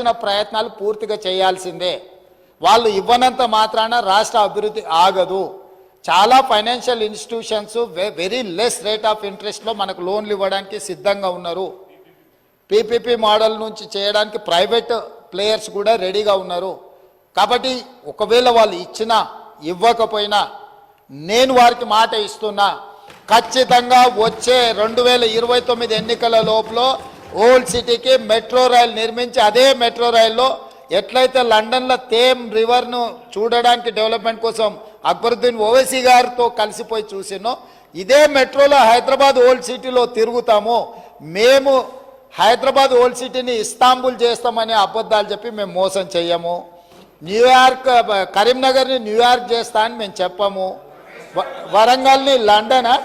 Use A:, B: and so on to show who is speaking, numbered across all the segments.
A: చేయాల్సిన ప్రయత్నాలు పూర్తిగా చేయాల్సిందే. వాళ్ళు ఇవ్వనంత మాత్రాన రాష్ట్ర అభివృద్ధి ఆగదు. చాలా financial institutions very less rate of ఇంట్రెస్ట్లో మనకు లోన్లు ఇవ్వడానికి సిద్ధంగా ఉన్నారు. పీపీపీ మోడల్ నుంచి చేయడానికి ప్రైవేట్ ప్లేయర్స్ కూడా రెడీగా ఉన్నారు. కాబట్టి ఒకవేళ వాళ్ళు ఇచ్చినా ఇవ్వకపోయినా నేను వారికి మాట ఇస్తున్నా ఖచ్చితంగా వచ్చే రెండు వేల ఇరవై తొమ్మిది ఎన్నికల లోపల ఓల్డ్ సిటీకి మెట్రో రైల్ నిర్మించి అదే మెట్రో రైల్లో ఎట్లయితే లండన్లో తేమ్ రివర్ను చూడడానికి డెవలప్మెంట్ కోసం అక్బరుద్దీన్ ఓవైసీ గారితో కలిసిపోయి చూసినో ఇదే మెట్రోలో హైదరాబాద్ ఓల్డ్ సిటీలో తిరుగుతాము మేము హైదరాబాద్ ఓల్డ్ సిటీని ఇస్తాంబుల్ చేస్తామని అబద్ధాలు చెప్పి మేము మోసం చెయ్యము. న్యూయార్క్ కరీంనగర్ని న్యూయార్క్ చేస్తా అని మేము చెప్పము. వ- వరంగల్ని లండనా?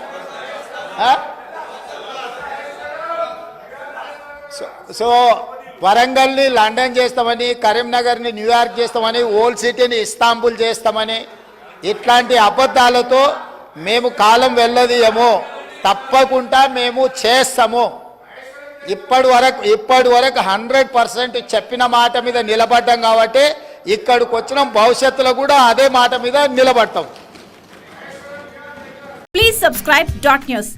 A: సో- సో వరంగల్ని లండన్ చేస్తామని కరీంనగర్ని న్యూయార్క్ చేస్తామని ఓల్డ్ సిటీని ఇస్తాంబుల్ చేస్తామని ఇట్లాంటి అబద్ధాలతో మేము కాలం వెళ్ళదీయము. తప్పకుండా మేము చేస్తాము. ఇప్పటి వరకు ఇప్పటి వరకు హండ్రెడ్ పర్సెంట్ చెప్పిన మాట మీద నిలబడ్డాం కాబట్టి ఇక్కడికి వచ్చిన భవిష్యత్తులో కూడా అదే మాట మీద నిలబడతాం.
B: Please subscribe dot news